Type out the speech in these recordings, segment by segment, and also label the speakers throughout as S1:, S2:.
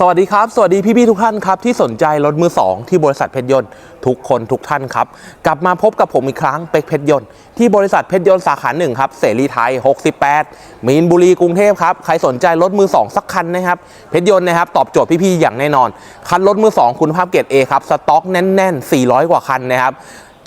S1: สวัสดีครับ สวัสดีพี่ๆทุกท่านครับ ที่สนใจรถมือ 2 ที่บริษัทเพชรยนต์ทุกคนทุกท่านครับ กลับมาพบกับผมอีกครั้งเป็กเพชรยนต์ที่บริษัทเพชรยนต์สาขาหนึ่งครับเสรีไทย 68 มีนบุรีกรุงเทพครับ ใครสนใจรถมือ 2 สักคันนะครับเพชรยนต์นะครับตอบโจทย์พี่ๆอย่างแน่นอน คันรถมือ 2 คุณภาพเกรด A ครับสต็อกแน่นๆ 400 กว่าคันนะครับ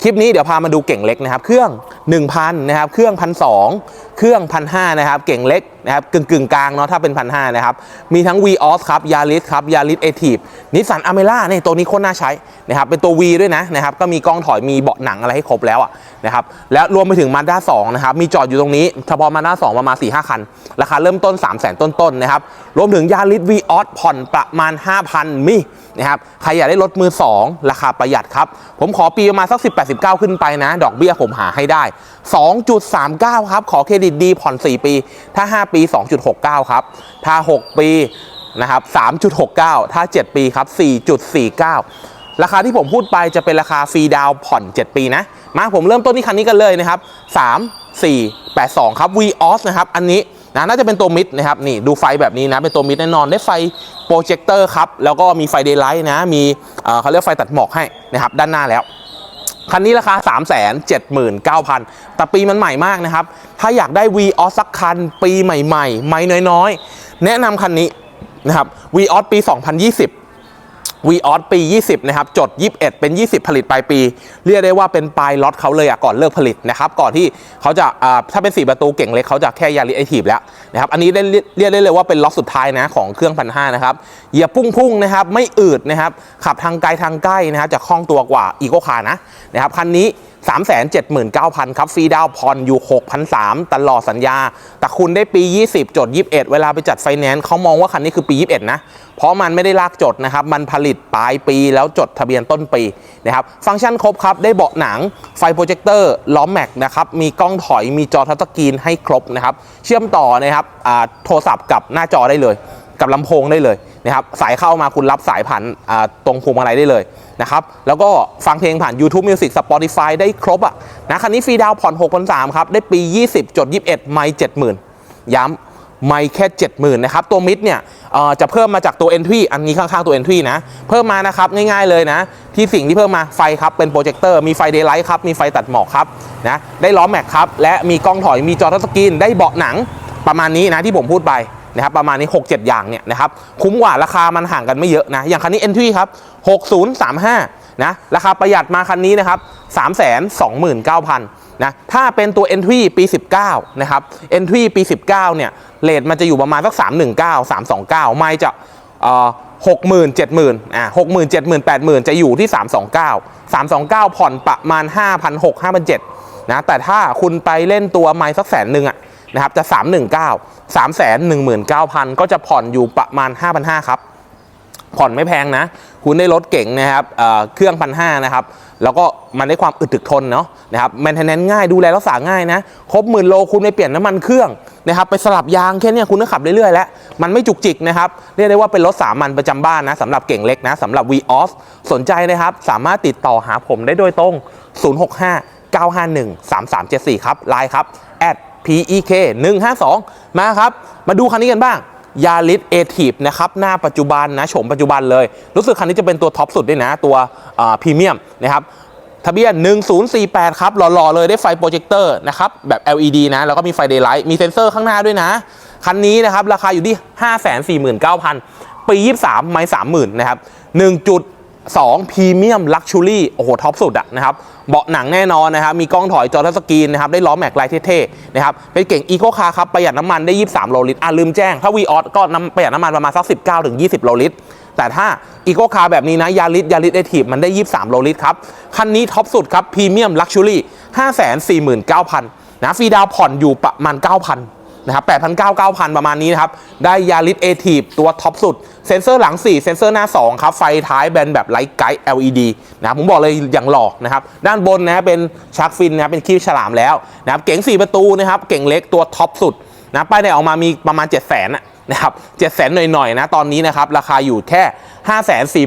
S1: คลิปนี้เดี๋ยวพามาดูเก่งเล็กนะครับเครื่อง 1,000นะครับเครื่อง1 2 0 0เครื่อง1,500นะครับเก่งเล็กนะครับกึ่งกึ่งกลางเนาะถ้าเป็น1,500นะครับ มีทั้ง v ีออสครับยาริสครับยาริสเอทีฟนิสสันอเมร่าเนี่ยตัวนี้โคตรน่าใช้นะครับเป็นตัว V ด้วยนะนะครับก็มีกล้องถอยมีเบาะหนังอะไรให้ครบแล้วอะนะครับแล้วรวมไปถึงมาด้า2นะครับมีจอดอยู่ตรงนี้เฉพาะมาด้า2ประมาณ4 5คัน ราคาเริ่มต้น 3 0 0 0 0 0 ต้นๆนะครับรวมถึงยาริส v ีออสผ่อนประมาณ 5,000มีนะครับใครอยากได้รถมือ 2 ราคาประหยัดครับผมขอปีประมาณสัก 18 19 ขึ้นไปนะ ดอกเบี้ยผมหาให้ได้2.39 ครับ ขอเครดิตดีผ่อน 4 ปี ถ้า 5 ปี 2.69 ครับ ถ้า 6 ปีนะครับ 3.69 ถ้า 7 ปีครับ 4.49 ราคาที่ผมพูดไปจะเป็นราคาฟรีดาวผ่อน 7 ปีนะ มาผมเริ่มต้นที่คันนี้กันเลยนะครับ 3 4 8 2 ครับ v ีออสนะครับ อันนี้นะน่าจะเป็นตัวมิดนะครับนี่ดูไฟแบบนี้นะ เป็นตัวมิดแน่นอนได้ไฟโปรเจคเตอร์ครับ แล้วก็มีไฟเดย์ไลท์นะ มีเขาเรียกไฟตัดหมอกให้นะครับด้านหน้าแล้ว คันนี้ราคา 3 7 9 0 0 0 แต่ปีมันใหม่มากนะครับ ถ้าอยากได้ v ีออสักคัน ปีใหม่ๆ ไม่น้อยๆ แนะนำคันนี้นะครับ v ีออสปี 2020 วีออสปี 20 นะครับ จด 21 เป็น 20 ผลิตปลายปี เรียกได้ว่าเป็นปลายล็อตเขาเลยอะก่อนเลิกผลิตนะครับ ก่อนที่เขาจะถ้าเป็น 4 ประตูเก่งเล็กเขาจะแค่ยาริไอทีฟแล้วนะครับ อันนี้เรียกได้เลยว่าเป็นล็อตสุดท้ายนะของเครื่องพันห้านะครับ เหยียบพุ่งๆนะครับ ไม่อืดนะครับ ขับทางไกลทางใกล้นะครับจะคล่องตัวกว่าอีโคคาร์นะนะครับ คันนี้ 379,000 ครับฟรีดาวน์ผ่อนอยู่6,300ตลอดสัญญา แต่คุณได้ปี 20 จด 21 เวลาไปจัดไฟแนนซ์เขามองว่าคันนี้คือปี 21 นะ เพราะมันไม่ได้ลากจดนะครับ มันผลิตปลายปีแล้วจดทะเบียนต้นปีนะครับ ฟังก์ชันครบครับ ได้เบาะหนัง ไฟโปรเจคเตอร์ ล้อมแม็กนะครับ มีกล้องถอย มีจอทัชสกรีนให้ครบนะครับ เชื่อมต่อนะครับโทรศัพท์กับหน้าจอได้เลย กับลำโพงได้เลยนะครับ สายเข้ามาคุณรับสายผ่านตรงพวงมาลัยได้เลย นะครับแล้วก็ฟังเพลงผ่าน YouTube Music Spotify ได้ครบอะนะคันนี้ฟรีดาวน์ผ่อน6 3 0 0ครับได้ปี 20จด21 ไม่70,000 ย้ำไม่แค่ 70,000นะครับตัวมิดเนี่ยจะเพิ่มมาจากตัว Entry อันนี้ข้างๆตัว Entry นะ เพิ่มมานะครับง่ายๆเลยนะ ที่สิ่งที่เพิ่มมาไฟครับเป็นโปรเจคเตอร์มีไฟเดย์ไลท์ครับมีไฟตัดหมอกครับนะได้ล้อแม็กครับและมีกล้องถอยมีจอทัชสกรีนได้เบาะหนังประมาณนี้นะที่ผมพูดไปนะครับประมาณนี้ 6-7 อย่างเนี่ยนะครับคุ้มกว่าราคามันห่างกันไม่เยอะนะอย่างคันนี้ Entry ครับ 6035 นะ ราคาประหยัดมาคันนี้นะครับ 329,000 นะ ถ้าเป็นตัว Entry ปี 19 นะครับ Entry ปี 19 เนี่ยเลทมันจะอยู่ประมาณสัก 319 329 ไม่จะเอ่อ60,000 70,000อ่า60,000 70,000 80,000จะอยู่ที่329 329ผ่อนประมาณ5,600 5,700นะแต่ถ้าคุณไปเล่นตัวไม้สักแสนหนึ่งอะนะครับจะ319 3 1 9 0 0 0ก็จะผ่อนอยู่ประมาณ5,500ครับ ผ่อนไม่แพงนะ คุณได้รถเก่งนะครับเเครื่องพันห้านะครับแล้วก็มันได้ความอึดถึกทนเนาะนะครับแมนเทนแนนง่ายดูแลรักษาง่ายนะครบหมื่นโลคุณไปเปลี่ยนน้ำมันเครื่องนะครับไปสลับยางแค่นี้คุณก็ขับเรื่อยๆแล้ว มันไม่จุกจิกนะครับเรียกได้ว่าเป็นรถสามัญประจำบ้านนะสำหรับเก่งเล็กนะสำหรับ v ีออสสนใจนะครับสามารถติดต่อหาผมได้โดยตรง 065 951 3374 ครับไลน์ครับ PEK 152มาครับ มาดูคันนี้กันบ้าง ยาริสเอทีฟนะครับหน้าปัจจุบันนะโฉมปัจจุบันเลย รู้สึกคันนี้จะเป็นตัวท็อปสุดด้วยนะ ตัวพรีเมียมนะครับทะเบียน 1048 ครับ หล่อ ๆ เลยได้ไฟโปรเจคเตอร์นะครับ แบบ LED นะ แล้วก็มีไฟเดย์ไลท์มีเซ็นเซอร์ข้างหน้าด้วยนะ คันนี้นะครับ ราคาอยู่ที่ 549,000 ปี 23 ไม่ 30,000 นะครับ 1.2พรีเมียมลักชูรี่โอ้โห ท็อปสุดอะนะครับ เบาะหนังแน่นอนนะครับ มีกล้องถอยจอทัชสกรีนนะครับ ได้ล้อแม็กลายเท่ๆนะครับ เป็นเก่งอีโคคาร์ครับ ประหยัดน้ำมันได้ 23 โลลิตร อะลืมแจ้ง ถ้าวีออสก็นำประหยัดน้ำมันประมาณสัก 19ถึง20 โลลิตร แต่ถ้าอีโคคาร์แบบนี้นะ ยาริสยาริสเอทีฟมันได้ 23 โลลิตรครับ คันนี้ท็อปสุดครับพรีเมียมลักชูรี่549,000นะฟรีดาวผ่อนอยู่ประมาณ 9,000 นะครับ8,900 9,000 ประมาณนี้นะครับ ได้ยาริสเอทีฟตัวท็อปสุด เซ็นเซอร์หลัง 4 เซ็นเซอร์หน้า 2 ครับ ไฟท้ายแบนแบบไลท์ไกด์ LED นะครับ ผมบอกเลยอย่างหล่อนะครับ ด้านบนนะเป็นชาร์กฟินนะเป็นคีบฉลามแล้วนะครับ เก๋ง 4 ประตูนะครับ เก่งเล็กตัวท็อปสุดนะป้ายในออกมามีประมาณ 7 0 0 0 0นะ นะครับเจ็ดแสนหน่อยๆนะตอนนี้นะครับราคาอยู่แค่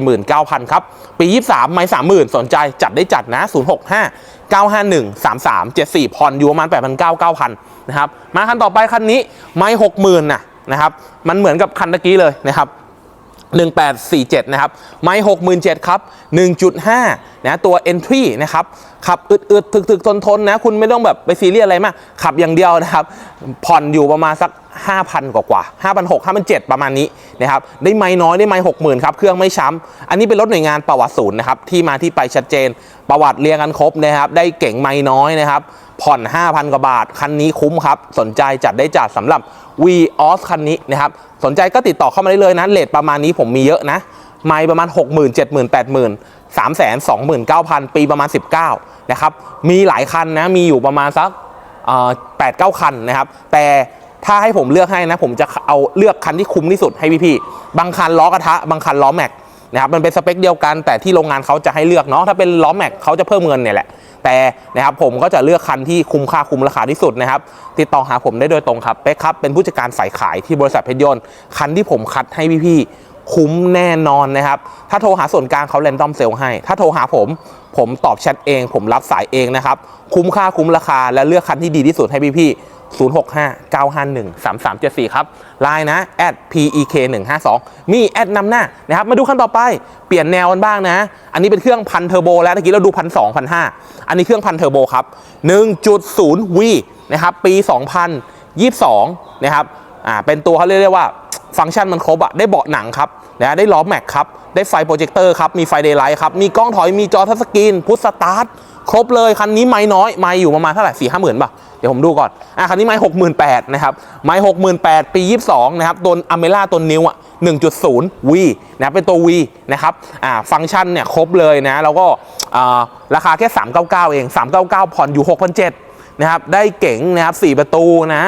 S1: 549,000 ครับ ปี 23 ไม่ 30,000 สนใจจัดได้จัดนะ 065 951 3374ผ่อนอยู่ประมาณ 8,900 9,000 นะครับ มาคันต่อไปคันนี้ไม่ 60,000นะนะครับ มันเหมือนกับคันตะกี้เลยนะครับ 1847 นะครับ ไม้67,000ครับ 1.5 นะ ตัว entry นะครับ ขับอึดๆ ถึกๆ ทนๆ นะ คุณไม่ต้องแบบไปซีเรียสอะไรมาก ขับอย่างเดียวนะครับ ผ่อนอยู่ประมาณสัก 5,000 กว่ากว่า5,600 5,700 ประมาณนี้นะครับ ได้ไม้น้อย ได้ไม้60,000 ครับ เครื่องไม่ช้ำ อันนี้เป็นรถหน่วยงานประวัติศูนย์นะครับ ที่มาที่ไปชัดเจน ประวัติเรียงกันครบนะครับ ได้เก่งไม้น้อยนะครับ ผ่อน 5,000 กว่าบาท คันนี้คุ้มครับ สนใจจัดได้จัดสำหรับ v o s คันนี้นะครับ สนใจก็ติดต่อเข้ามาได้เลยนะเลทประมาณนี้ผมมีเยอะนะ ไม่ประมาณ 6 0 0 0 0 7 0 0 0 0 8 0 0 0 3 2 9 0 0 0 ปีประมาณ 19 นะครับ มีหลายคันนะ มีอยู่ประมาณสักแปดเก้าคันนะครับ แต่ถ้าให้ผมเลือกให้นะ ผมจะเอาเลือกคันที่คุ้มที่สุดให้พี่ๆบางคันล้อกระทะ บางคันล้อแม็กนะครับมันเป็นสเปคเดียวกันแต่ที่โรงงานเขาจะให้เลือกเนาะถ้าเป็นล้อแม็กเขาจะเพิ่มเงินเนี่ยแหละ แต่นะครับผมก็จะเลือกคันที่คุ้มค่าคุ้มราคาที่สุดนะครับ ติดต่อหาผมได้โดยตรงครับเป๊กครับเป็นผู้จัดการสายขายที่บริษัทเพชรยนต์คันที่ผมคัดให้พี่ๆคุ้มแน่นอนนะครับ ถ้าโทรหาส่วนกลางเขาแรนดอมเซลให้ ถ้าโทรหาผม ผมตอบแชทเอง ผมรับสายเองนะครับ คุ้มค่าคุ้มราคาและเลือกคันที่ดีที่สุดให้พี่ๆ 065 951 3374 ครับไลน์นะ @pek 152 มีแอดนำหน้านะครับมาดูขั้นต่อไปเปลี่ยนแนวกันบ้างนะ อันนี้เป็นเครื่องพันเทอร์โบแล้วตะกี้เราดูพันสองพันห้าอันนี้เครื่องพันเทอร์โบครับ 1.0 V นะครับปี 2022 นะครับอ่าเป็นตัวเขาเรียกได้ว่าฟังก์ชันมันครบอะได้เบาะหนังครับนะได้ล้อแม็กครับ ได้ไฟโปรเจคเตอร์ครับ มีไฟเดย์ไลท์ครับ มีกล้องถอยมีจอทัชสกรีนพุทสตาร์ท ครบเลยคันนี้ไม่น้อยไม่อยู่ประมาณเท่าไหร่สี่ห้าหมื่นป่ะเดี๋ยวผมดูก่อนอะคันนี้ไม่หกหมื่นแปดนะครับไม่หกหมื่นแปดปียี่สิบสองนะครับตัวอเมล่าตัวนิวอะหนึ่งจุดศูนย์วีนะเป็นตัว V นะครับอ่าฟังก์ชันเนี่ยครบเลยนะแล้วก็อ่าราคาแค่399เก้าเก้าเอง399ผ่อนอยู่6,700นเจ็ดนะครับได้เก๋งนะครับ4ประตูนะ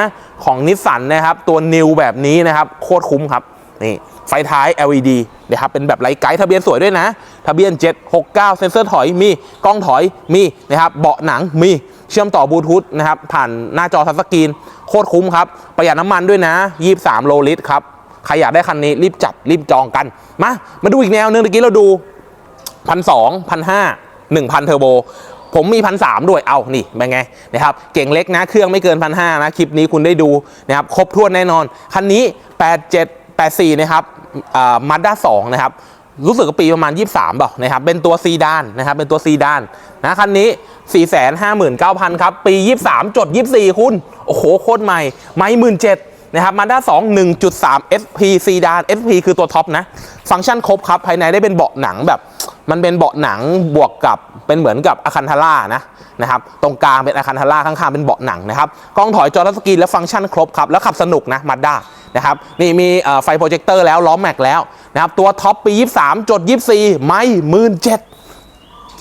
S1: ของนิสสันนะครับตัวนิวแบบนี้นะครับโคตรคุ้มครับนี่ ไฟท้าย LED นะครับเป็นแบบไลท์ไกด์ทะเบียนสวยด้วยนะ ทะเบียน 769 เซ็นเซอร์ถอยมีกล้องถอยมีนะครับเบาะหนังมีเชื่อมต่อบลูทูธนะครับผ่านหน้าจอทัชสกรีนโคตรคุ้มครับ ประหยัดน้ำมันด้วยนะ 23 โลลิตรครับ ใครอยากได้คันนี้รีบจัดรีบจองกัน มา มาดูอีกแนวหนึงเมื่อกี้เราดูพันสองพันห้าหนึ่งพันเทอร์โบผมมีพันสามด้วย เอานี่เป็นไงนะครับ เก่งเล็กนะ เครื่องไม่เกินพันห้านะ คลิปนี้คุณได้ดูนะครับ ครบถ้วนแน่นอน คันนี้87 84นะครับ มาด้า2นะครับรู้สึกว่าปีประมาณ 23เปล่านะครับเป็นตัวซีดานนะครับเป็นตัวซีดานนะคันนี้ 459,000 ครับ ปี 23 จด 24 คุณ โอ้โห โคตรใหม่ ไม่หมื่นเจ็ดนะครับมาด้า2 1.3 SP ซีดาน SP คือตัวท็อปนะ ฟังก์ชันครบครับ ภายในได้เป็นเบาะหนังแบบ มันเป็นเบาะหนังบวกกับเป็นเหมือนกับอาคันทาร่านะนะครับตรงกลางเป็นอาคันทาร่าข้างๆเป็นเบาะหนังนะครับกล้องถอยจอทัชสกรีนและฟังก์ชันครบครับแล้วขับสนุกนะมาด้า นะครับนี่มีไฟโปรเจคเตอร์แล้วล้อแม็กแล้วนะครับตัวท็อปปี 23จด24 ไม่หมื่นเจ็ด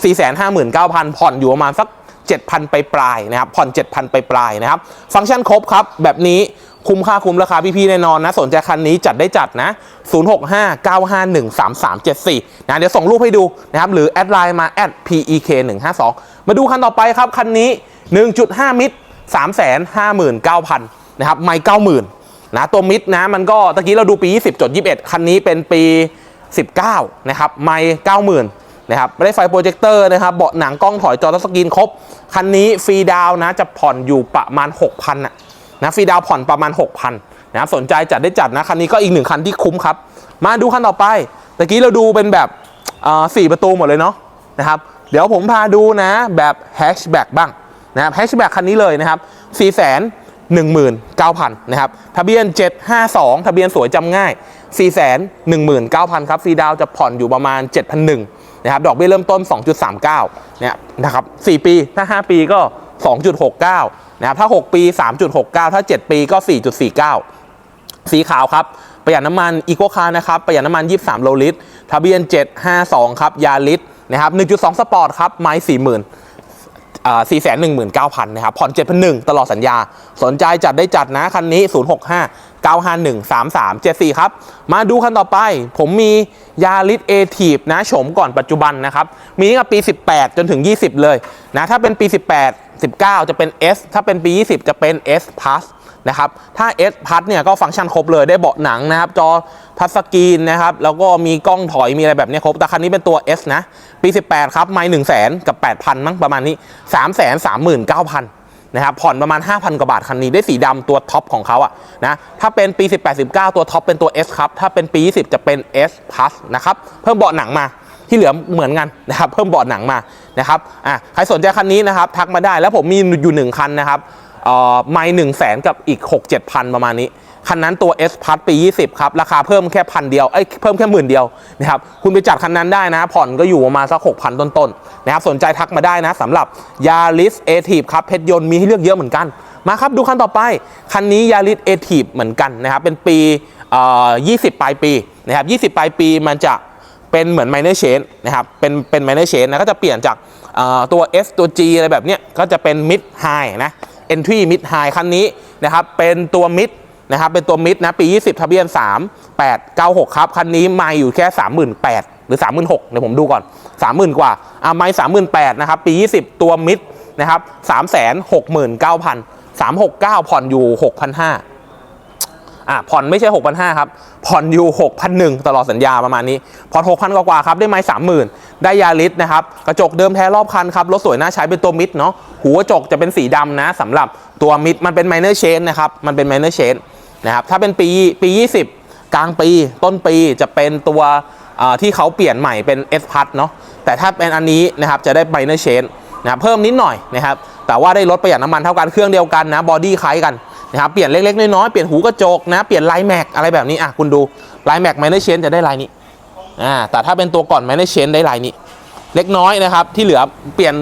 S1: 459,000ผ่อนอยู่ประมาณสัก7,000 ไปปลายนะครับผ่อน 7,000 ไปปลายนะครับ ฟังก์ชันครบครับ แบบนี้คุ้มค่าคุ้มราคาพี่ๆแน่นอนนะ สนใจคันนี้จัดได้จัดนะ 0659513374 นะ เดี๋ยวส่งรูปให้ดูนะครับ หรือแอดไลน์มา @pek152 มาดูคันต่อไปครับ คันนี้ 1.5 มิตร359,000 นะครับ ไม่ 90,000 นะตัวมิดนะมันก็ตะกี้เราดูปี 20จด21 คันนี้เป็นปี 19 นะครับ ไม่90,000นะครับไม่ได้ไฟโปรเจคเตอร์นะครับ เบาะหนังกล้องถอยจอทัชสกรีนครบ คันนี้ฟรีดาวนะจะผ่อนอยู่ประมาณ 6,000นะนะฟรีดาวผ่อนประมาณ 6,000นะครับสนใจจัดได้จัดนะ คันนี้ก็อีกหนึ่งคันที่คุ้มครับ มาดูคันต่อไปตะกี้เราดูเป็นแบบสี่ประตูหมดเลยเนาะนะครับเดี๋ยวผมพาดูนะแบบแฮชแบ็กบ้างนะครับแฮชแบ็กคันนี้เลยนะครับ4 1 9 0 0 0นะครับทะเบียน 752 ทะเบียนสวยจำง่าย 4 1 9 0 0 0ครับฟรีดาวจะผ่อนอยู่ประมาณ 7,100นะครับดอกเบี้ยเริ่มต้น 2.39เนี่ยนะครับ4ปีถ้า 5 ปีก็ 2.69นะครับถ้า 6 ปี 3.69 ถ้า 7 ปีก็ 4.49 สีขาวครับประหยัดน้ำมันอีโคคาร์นะครับประหยัดน้ำมัน 23 โลลิตร ทะเบียน 752 ครับยาลิตนะครับ1.2 สปอร์ตครับไม้40,000 อ่า419,000นะครับผ่อน7,100ตลอดสัญญา สนใจจัดได้จัดนะ คันนี้065 951 3374ครับ มาดูคันต่อไป ผมมียาลิสเอทีฟนะโฉมก่อนปัจจุบันนะครับ มีตั้งแต่ปี 18 จนถึง 20 เลยนะถ้าเป็นปี 18 19 จะเป็น S ถ้าเป็นปี 20 จะเป็น S Plus นะครับ ถ้า S พัทเนี่ยก็ฟังก์ชันครบเลยได้เบาะหนังนะครับ จอทัสกีนนะครับ แล้วก็มีกล้องถอยมีอะไรแบบนี้ครบ แต่คันนี้เป็นตัว S นะ ปี 18 ครับ ไม่1 0 0 0 0 0กับ 8,000 มั้งประมาณนี้ 3 3 9 0 0 0นะครับผ่อนประมาณ 5,000 กว่าบาทคันนี้ได้สีดำตัวท็อปของเขาอะนะถ้าเป็นปี 18 19 ตัวท็อปเป็นตัว S ครับ ถ้าเป็นปี 20 จะเป็น S Plus นะครับ เพิ่มเบาะหนังมาที่เหลือเหมือนกันนะครับ เพิ่มเบาะหนังมานะครับอะใครสนใจคันนี้นะครับ ทักมาได้แล้วผมมีอยู่หนึ่งคันนะครับ ไม่หนึ่งแสนกับอีก 6 7พันประมาณนี้ คันนั้นตัว S Plus ปี 20 ครับ ราคาเพิ่มแค่พันเดียวเอ้ยเพิ่มแค่หมื่นเดียวนะครับคุณไปจัดคันนั้นได้นะ ผ่อนก็อยู่ประมาณสัก 6,000 ต้นๆนะครับสนใจทักมาได้นะสำหรับ Yaris a t i v ครับเพชรยนต์มีให้เลือกเยอะเหมือนกันมาครับดูคันต่อไป คันนี้ Yaris a t i v เหมือนกันนะครับเป็นปีอ่อ20 ปลายปีนะครับ20 ปลายปีมันจะเป็นเหมือน minor change นะครับ เป็นเป็น minor change นะ ก็จะเปลี่ยนจากอ่อตัว S ตัว G อะไรแบบเนี้ย ก็จะเป็น mid high นะ entry mid high คันนี้นะครับเป็นตัว mid นะครับเป็นตัว Mid นะปี 20 ทะเบียน 3 8 9 6 ครับ คันนี้ไม่อยู่แค่ 38,000หรือ 36,000เดี๋ยวผมดูก่อน 30,000 กว่าอะไม่38,000นะครับปี 20 ตัว Mid นะครับ369,000 369 ผ่อนอยู่ 6,500 อะผ่อนไม่ใช่ 6,500 ครับ ผ่อนอยู่6,100ตลอดสัญญาประมาณนี้ผ่อน6,000 กว่าๆครับ ได้ไม้30,000 ได้ยาริสนะครับ กระจกเดิมแท้รอบคันครับ รถสวยน่าใช้เป็นตัวมิดเนาะหูกระจกจะเป็นสีดำนะสำหรับตัวมิด มันเป็นไมเนอร์เชนนะครับ มันเป็นไมเนอร์เชนนะครับ ถ้าเป็นปีปี 20 กลางปี ต้นปีจะเป็นตัวที่เขาเปลี่ยนใหม่เป็น S พัทเนาะ แต่ถ้าเป็นอันนี้นะครับจะได้ไมเนอร์เชนนะครับเพิ่มนิดหน่อยนะครับ แต่ว่าได้ลดประหยัดน้ำมันเท่ากันเครื่องเดียวกันนะบอดี้คล้ายกัน นะครับเปลี่ยนเล็กๆน้อยๆเปลี่ยนหูกระจกนะเปลี่ยนไลน์แม็กอะไรแบบนี้อะคุณดูไลน์แม็กไมเนอร์เชนจะได้ลายนี้อ่าแต่ถ้าเป็นตัวก่อนไมเนอร์เชนได้ลายนี้ เล็กน้อยนะครับที่เหลือเปลี่ยน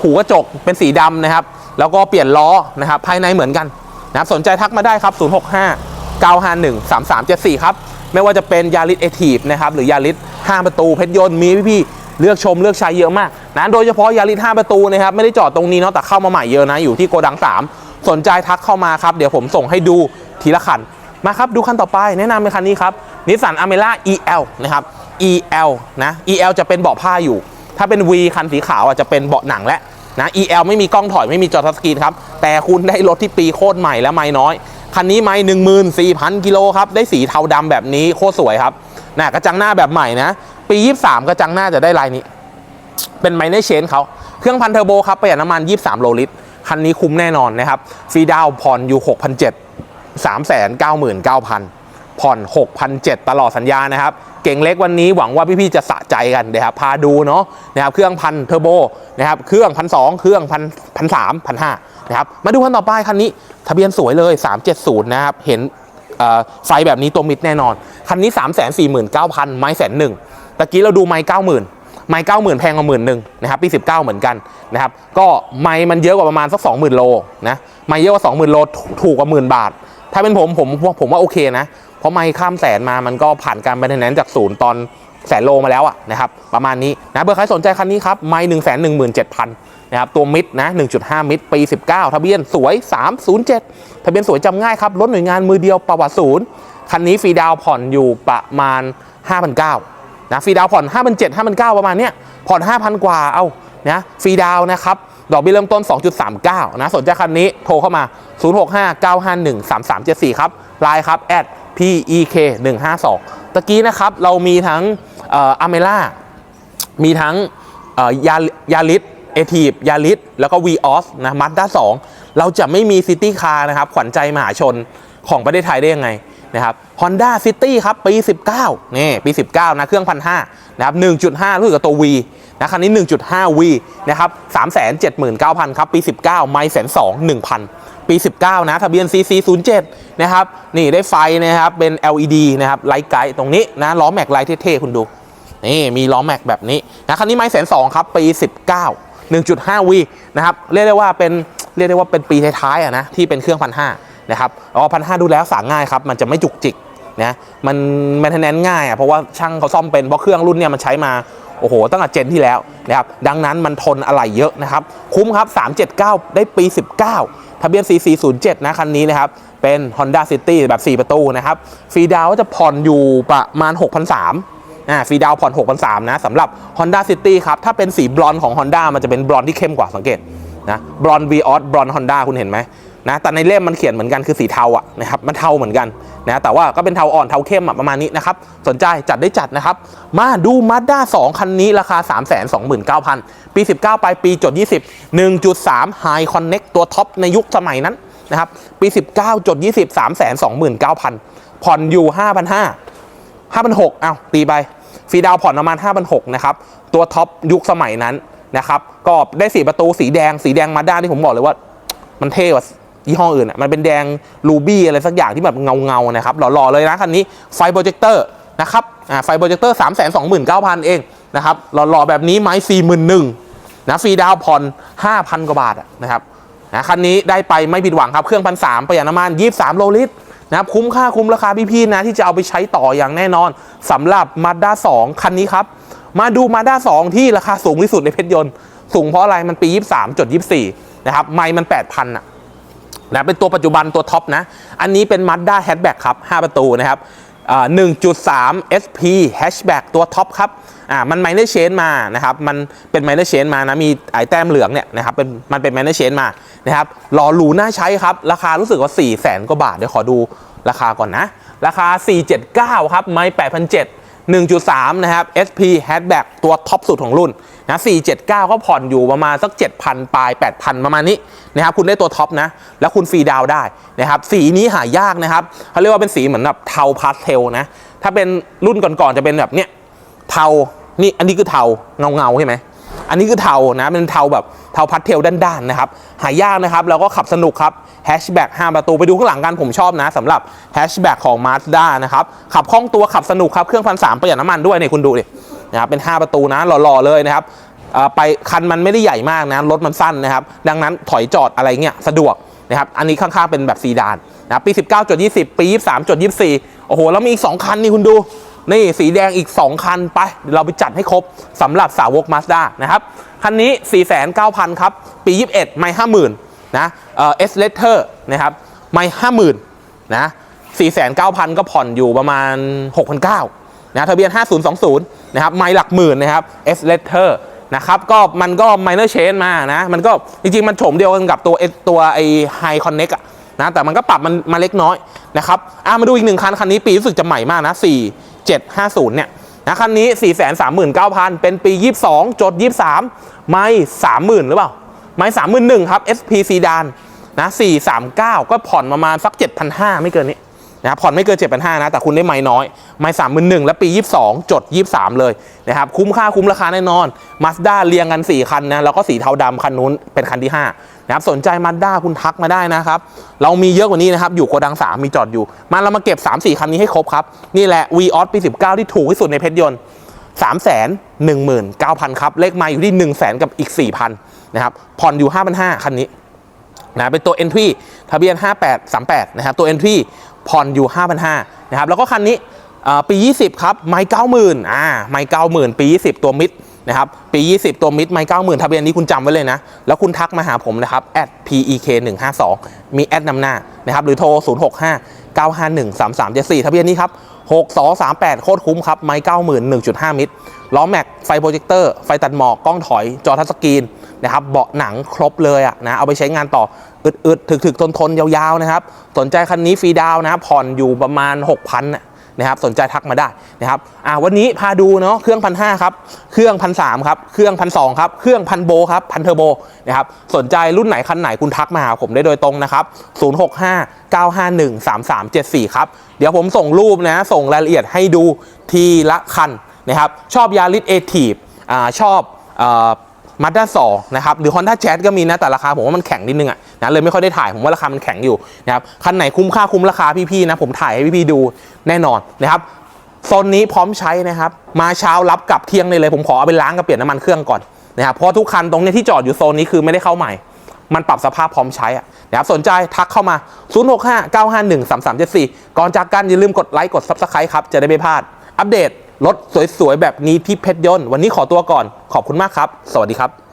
S1: หูกระจกเป็นสีดำนะครับ แล้วก็เปลี่ยนล้อนะครับภายในเหมือนกันนะครับสนใจทักมาได้ครับ 065 951 3374 ครับ ไม่ว่าจะเป็นยาริสเอทีฟนะครับหรือยาริส5ประตูเพชรยนต์มีพี่ๆเลือกชมเลือกใช้เยอะมากนะโดยเฉพาะยาริส5ประตูนะครับไม่ได้จอดตรงนี้เนาะแต่เข้ามาใหม่เยอะนะอยู่ที่โกดัง 3 สนใจทักเข้ามาครับ เดี๋ยวผมส่งให้ดูทีละคันมาครับดูคันต่อไปแนะนำเป็นคันนี้ครับนิสสันอเมร่า EL นะครับ EL นะ EL จะเป็นเบาะผ้าอยู่ ถ้าเป็น V คันสีขาวอะจะเป็นเบาะหนังและนะ EL ไม่มีกล้องถอยไม่มีจอทัชสกรีนครับ แต่คุณได้รถที่ปีโคตรใหม่และไม่น้อย คันนี้ไม่หนึ่งหมื่นสี่พันกิโลครับ ได้สีเทาดำแบบนี้โคตรสวยครับนะกระจังหน้าแบบใหม่นะ ปี 23 กระจังหน้าจะได้ลายนี้ เป็นไมเนอร์เชนเขาเครื่องพันเทอร์โบครับประหยัดน้ำมัน 23 โลลิตร คันนี้คุ้มแน่นอนนะครับฟรีดาวผ่อนอยู่ 6,700 399,000 ผ่อน 6,700 ตลอดสัญญานะครับ เก่งเล็กวันนี้หวังว่าพี่ๆจะสะใจกันนะครับพาดูเนาะนะครับเครื่องพันเทอร์โบนะครับเครื่องพันสองเครื่องพันพันสามพันห้านะครับมาดูคันต่อไปคันนี้ ทะเบียนสวยเลย 370 นะครับ เห็นไฟแบบนี้ตัวมิดแน่นอน คันนี้ 3 4 9 0 0 0 ไม้แสนหนึ่งตะกี้เราดูไม้เก้าหมื่น ไม้เก้าหมื่นแพงกว่าหมื่นหนึ่งนะครับปี19เก้าเหมือนกันนะครับก็ไม้มันเยอะกว่าประมาณสัก20,000โลนะไม้เยอะกว่า20,000โลถูกกว่าหมื่นบาท ถ้าเป็นผมผมผมว่าโอเคนะ เพราะไม้ข้ามแสนมามันก็ผ่านการไปแนนจากศูนย์ตอนแสนโลมาแล้วอะนะครับประมาณนี้นะเบอร์ใครสนใจคันนี้ครับไม้หนึ่งแสนหนึ่งหมื่นเจ็ดพันนะครับตัวมิดนะ 1.5 มิดปี 19 ทะเบียนสวย 307 ทะเบียนสวยจำง่ายครับ รถหน่วยงานมือเดียวประวัติศูนย์ คันนี้ฟรีดาวผ่อนอยู่ประมาณ 5,900 นะฟรีดาวผ่อน5,700 5,900ประมาณเนี้ยผ่อน 5,000 กว่าเอานะฟรีดาวนะครับดอกเบี้ยเริ่มต้น 2.39 นะสนใจคันนี้โทรเข้ามา 065-951-3374 ครับไลน์ครับ at pek 152ตะกี้นะครับเรามีทั้งเอ่ออเมล่ามีทั้งยายาลิสเอทีฟยาลิสแล้วก็ v ีออสนะมัดด้าสเราจะไม่มีซิตี้คาร์นะครับ ขวัญใจมหาชนของประเทศไทยได้ยังไงนะครับ Honda City ครับปี 19 นี่ปี 19 นะเครื่องพันห้านะครับ1.5รู้สึกกับตัว V นะคันนี้ 1.5 V นะครับ379,000 ครับ ปี 19 ไม่แสนสอง1,000 ปี 19 นะทะเบียน CC 07นะครับ นี่ได้ไฟนะครับ เป็น LED นะครับไลท์ไกด์ตรงนี้นะล้อแม็กไลท์เท่ๆ คุณดู นี่ มีล้อแม็กแบบนี้นะคันนี้ไม้แสนสองครับ ปี 19 1.5วีนะครับ เรียกได้ว่าเป็นเรียกได้ว่าเป็นปีท้ายๆอะนะที่เป็นเครื่องพันห้า นะครับอ๋อพันห้าดูแล้วสางง่ายครับ มันจะไม่จุกจิกนะมันแมนเทนแนนง่ายอะเพราะว่าช่างเขาซ่อมเป็นเพราะเครื่องรุ่นเนี้ยมันใช้มาโอ้โหตั้งแต่เจนที่แล้วนะครับดังนั้นมันทนอะไรเยอะนะครับ คุ้มครับ 379 ได้ปี 19 ทะเบียน 4407 นะคันนี้นะครับ เป็น Honda City แบบ 4 ประตูนะครับฟรีดาวจะผ่อนอยู่ประมาณ6,300อ่าฟรีดาวผ่อน6,300นะสำหรับ Honda City ครับ ถ้าเป็นสีบลอนด์ของ Honda มันจะเป็นบลอนด์ที่เข้มกว่าสังเกตนะบลอน v ีออสบลอน Honda คุณเห็นไหม นะแต่ในเล่มมันเขียนเหมือนกันคือสีเทาอะนะครับมันเทาเหมือนกันนะแต่ว่าก็เป็นเทาอ่อนเทาเข้มประมาณนี้นะครับสนใจจัดได้จัดนะครับ มาดู Mazda 2คันนี้ราคา 329,000 ปี 19 ไปลายปีจด 20 1.3 High Connect ตัวท็อปในยุคสมัยนั้นนะครับปี 19จด20 329,000 ผ่อนอยู่5,500 5,600เอาตีไปฟรีดาวผ่อนประมาณ 5,600นะครับตัวท็อปยุคสมัยนั้นนะครับก็ได้สีประตูสีแดงสีแดงมาด้าที่ผมบอกเลยว่ามันเท่กว่า ยี่ห้ออื่นอะมันเป็นแดงรูบี้อะไรสักอย่างที่แบบเงาเงานะครับหล่อๆเลยนะคันนี้ไฟโปรเจคเตอร์นะครับอ่าไฟโปรเจคเตอร์3 2 9 0 0 0เก้าพันเองนะครับหล่อๆแบบนี้ไม้4 1 0 0 0นหนึ่งนะฟรีดาวน์ผ่อน5,000กว่าบาทนะครับนะคันนี้ได้ไปไม่ผิดหวังครับเครื่องพันสามประหยัดน้ำมัน23โลลิตรนะครับคุ้มค่าคุ้มราคาพี่ๆนะที่จะเอาไปใช้ต่ออย่างแน่นอนสำหรับ Mazda 2คันนี้ครับมาดู Mazda 2ที่ราคาสูงที่สุดในเพชรยนต์สูงเพราะอะไรมันปี 23 จด 24 นะครับ ไม่มัน 8,000อะ นะเป็นตัวปัจจุบันตัวท็อปนะ อันนี้เป็น Mazda Hatchback ครับ 5 ประตูนะครับ1.3 SP Hatchback ตัวท็อปครับอ่ามันไมเนอร์เชนมานะครับมันเป็นไมเนอร์เชนมานะมีไอแต้มเหลืองเนี่ยนะครับเป็นมันเป็นไมเนอร์เชนมานะครับหล่อหรูน่าใช้ครับ ราคารู้สึกว่า 4 0 0แสนกว่าบาท เดี๋ยวขอดูราคาก่อนนะ ราคา 479 ครับ ไม่8,700 1.3 นะครับ SP Hatchback ตัวท็อปสุดของรุ่น นะ479 ก็ผ่อนอยู่ประมาณสัก 7,000 ปลาย 8,000 ประมาณนี้นะครับคุณได้ตัวท็อปนะ แล้วคุณฟรีดาวได้นะครับสีนี้หายากนะครับเขาเรียกว่าเป็นสีเหมือนแบบเทาพาสเทลนะถ้าเป็นรุ่นก่อนๆจะเป็นแบบเนี้ยเทานี่อันนี้คือเทาเงาเงาใช่ไหมอันนี้คือเทานะเป็นเทาแบบเทาพัดเทลด้านๆนะครับหายากนะครับแล้วก็ขับสนุกครับแฮชแบ็ก5ประตูไปดูข้างหลังกันผมชอบนะสำหรับแฮชแบ็กของ Mazda นะครับขับคล่องตัวขับสนุกครับเครื่องพันสามประหยัดน้ำมันด้วยเนี่ยคุณดูดิ นะครับเป็น 5 ประตูนะหล่อๆเลยนะครับไปคันมันไม่ได้ใหญ่มากนะรถมันสั้นนะครับ ดังนั้นถอยจอดอะไรเงี้ยสะดวกนะครับอันนี้ข้างๆเป็นแบบซีดานนะครับปี 19.20 ปี 23.24 โอ้โห แล้วมีอีก 2 คันนี่คุณดู นี่สีแดงอีก 2 คันไป เราไปจัดให้ครบสำหรับสาวก Mazda นะครับ คันนี้ 4,900 ครับ ปี 21 ไม่ 50,000 นะเอ่อ S Letter นะครับ ไม่50,000 นะ 4,900 ก็ผ่อนอยู่ประมาณ 6,900 นะทะเบียน 5020 นะครับไม่หลักหมื่นนะครับ S Letter นะครับก็มันก็ minor change มานะ มันก็จริงๆ มันโฉมเดียวกันกับตัว S- ตัวไอ High Connect อะนะแต่มันก็ปรับมันมาเล็กน้อยนะครับอะมาดูอีกหนึ่งคัน คันนี้ปีรู้สึกจะใหม่มากนะ 4750 เนี่ยนะคันนี้ 439,000 เป็นปี 22 จด 23 ไม่ 30,000 หรือเปล่า ไม่31,000 ครับ SP ซีดานนะ439 ก็ผ่อนประมาณสัก 7,500 ไม่เกินนี้ นะครับผ่อนไม่เกิน7,500นห้านะแต่คุณได้ไม่น้อย ไม่31,000และปี22จด23เลยนะครับคุ้มค่าคุ้มราคาแน่นอน Mazda เรียงกัน4คันนะแล้วก็สีเทาดำคันนู้นเป็นคันที่5นะครับสนใจ Mazda คุณทักมาได้นะครับ เรามีเยอะกว่านี้นะครับ อยู่โกดัง3มีจอดอยู่ มาเรามาเก็บ3-4คันนี้ให้ครบครับ นี่แหละ v ีออสปี19ที่ถูกที่สุดในเพชรยนต์3 1 9 0 0 0ครับเลขไมาอยู่ที่1 0 0 0 0แสนกับอีก4,000นนะครับผ่อนอยู่5,500คันนี้นะเป็นตัว entry ทะเบียน 5838 นะครับ ตัว entry ผ่อนอยู่ 5,500นะครับแล้วก็คันนี้ปี 20 ครับ ไม้90,000อ่าไม้90,000 ปี 20 ตัวมิดนะครับปี 20 ตัวมิดไม้90,000ทะเบียนนี้คุณจำไว้เลยนะ แล้วคุณทักมาหาผมนะครับ at pek 152 มีแอดนำหน้านะครับหรือโทร 065 951 3374 ทะเบียนนี้ครับ 6238 โคตรคุ้มครับ ไม้90,000 1.5 มิตร ล้อแม็ก ไฟโปรเจคเตอร์ ไฟตัดหมอก กล้องถอย จอทัชสกรีนนะครับ เบาะหนังครบเลยอะนะ เอาไปใช้งานต่อ อึดๆ ถึกๆ ทนๆ ยาวๆ นะครับ สนใจคันนี้ฟรีดาวนะครับ ผ่อนอยู่ประมาณ 6,000นะ นะครับสนใจทักมาได้นะครับอ่าวันนี้พาดูเนาะเครื่องพันห้าครับเครื่องพันสามครับเครื่องพันสองครับเครื่องพันโบครับพันเทอร์โบนะครับสนใจรุ่นไหนคันไหนคุณทักมาหาผมได้โดยตรงนะครับ065 951 3374ครับเดี๋ยวผมส่งรูปนะส่งรายละเอียดให้ดูทีละคันนะครับชอบยาริสเอทีฟอ่าชอบอ่า มาด้าสองนะครับหรือ Honda Jazz ก็มีนะแต่ราคาผมว่ามันแข็งนิดนึงอะนะเลยไม่ค่อยได้ถ่ายผมว่าราคามันแข็งอยู่นะครับคันไหนคุ้มค่าคุ้มราคาพี่ๆนะผมถ่ายให้พี่ๆดูแน่นอนนะครับโซนนี้พร้อมใช้นะครับมาเช้ารับกลับเที่ยงได้เลยผมขอเอาไปล้างกับเปลี่ยนน้ำมันเครื่องก่อนนะครับเพราะทุกคันตรงนี้ที่จอดอยู่โซนนี้คือไม่ได้เข้าใหม่ มันปรับสภาพพร้อมใช้อะนะครับสนใจทักเข้ามา 065 951 3374 ก่อนจากกันอย่าลืมกดไลค์กด Subscribe ครับจะได้ไม่พลาดอัปเดต รถสวยๆแบบนี้ที่เพชรยนต์ วันนี้ขอตัวก่อน ขอบคุณมากครับ สวัสดีครับ